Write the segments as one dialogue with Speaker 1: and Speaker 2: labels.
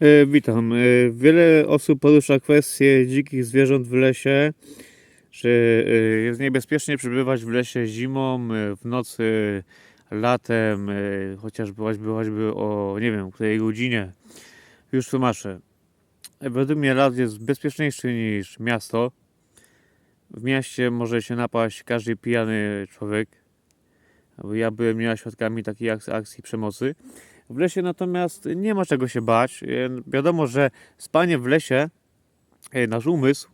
Speaker 1: E, witam. E, wiele osób porusza kwestię dzikich zwierząt w lesie, że e, jest niebezpiecznie przebywać w lesie zimą, w nocy, latem, chociażby choćby, choćby o nie wiem, której godzinie. Już tłumaczę. Według mnie las jest bezpieczniejszy niż miasto. W mieście może się napaść każdy pijany człowiek. Ja byłem nieraz świadkami takiej ak- akcji przemocy. W lesie natomiast nie ma czego się bać. E, Wiadomo, że spanie w lesie, e, nasz umysł,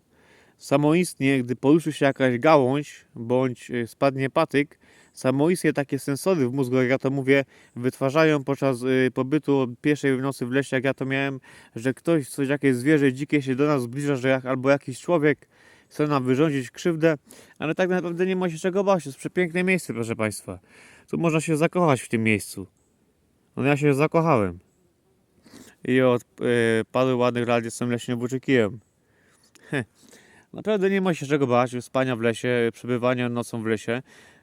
Speaker 1: samoistnie, gdy poruszy się jakaś gałąź bądź e, spadnie patyk, samoistnie takie sensory w mózgu, jak ja to mówię, wytwarzają podczas pobytu pierwszej nocy w lesie, jak ja to miałem, że ktoś, coś, jakieś zwierzę dzikie się do nas zbliża, że jak, albo jakiś człowiek chce nam wyrządzić krzywdę, ale tak naprawdę nie ma się czego bać. To jest przepiękne miejsce, proszę Państwa. Tu można się zakochać w tym miejscu. No ja się zakochałem. I od e, paru ładnych lat jestem. Heh. Naprawdę nie ma się czego bać, spania w lesie, przebywania nocą w lesie.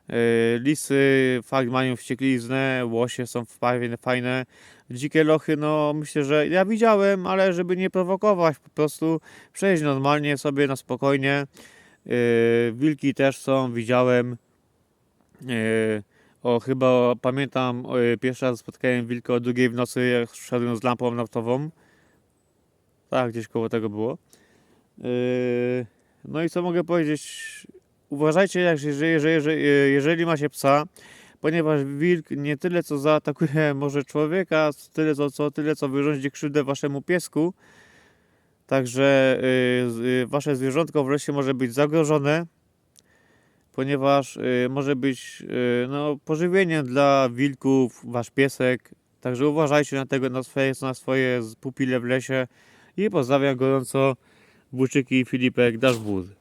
Speaker 1: E, lisy fakt mają wściekliznę, łosie są fajne, fajne. Dzikie lochy, no myślę, że ja widziałem, ale żeby nie prowokować, po prostu przejść normalnie sobie na spokojnie. E, wilki też są, widziałem. O, chyba pamiętam, pierwszy raz spotkałem wilka o drugiej w nocy, jak szedłem z lampą naftową. Tak, gdzieś koło tego było. Yy, No i co mogę powiedzieć? Uważajcie, jak, że, że, że, że jeżeli macie psa, ponieważ wilk nie tyle co zaatakuje może człowieka, tyle co, co, tyle co wyrządzi krzywdę waszemu piesku. Także yy, yy, wasze zwierzątko w lesie może być zagrożone ponieważ y, może być y, no, pożywieniem dla wilków, wasz piesek. Także uważajcie na tego, na swoje, na swoje pupile w lesie i pozdrawiam gorąco Buczyki Filipek Dashwood.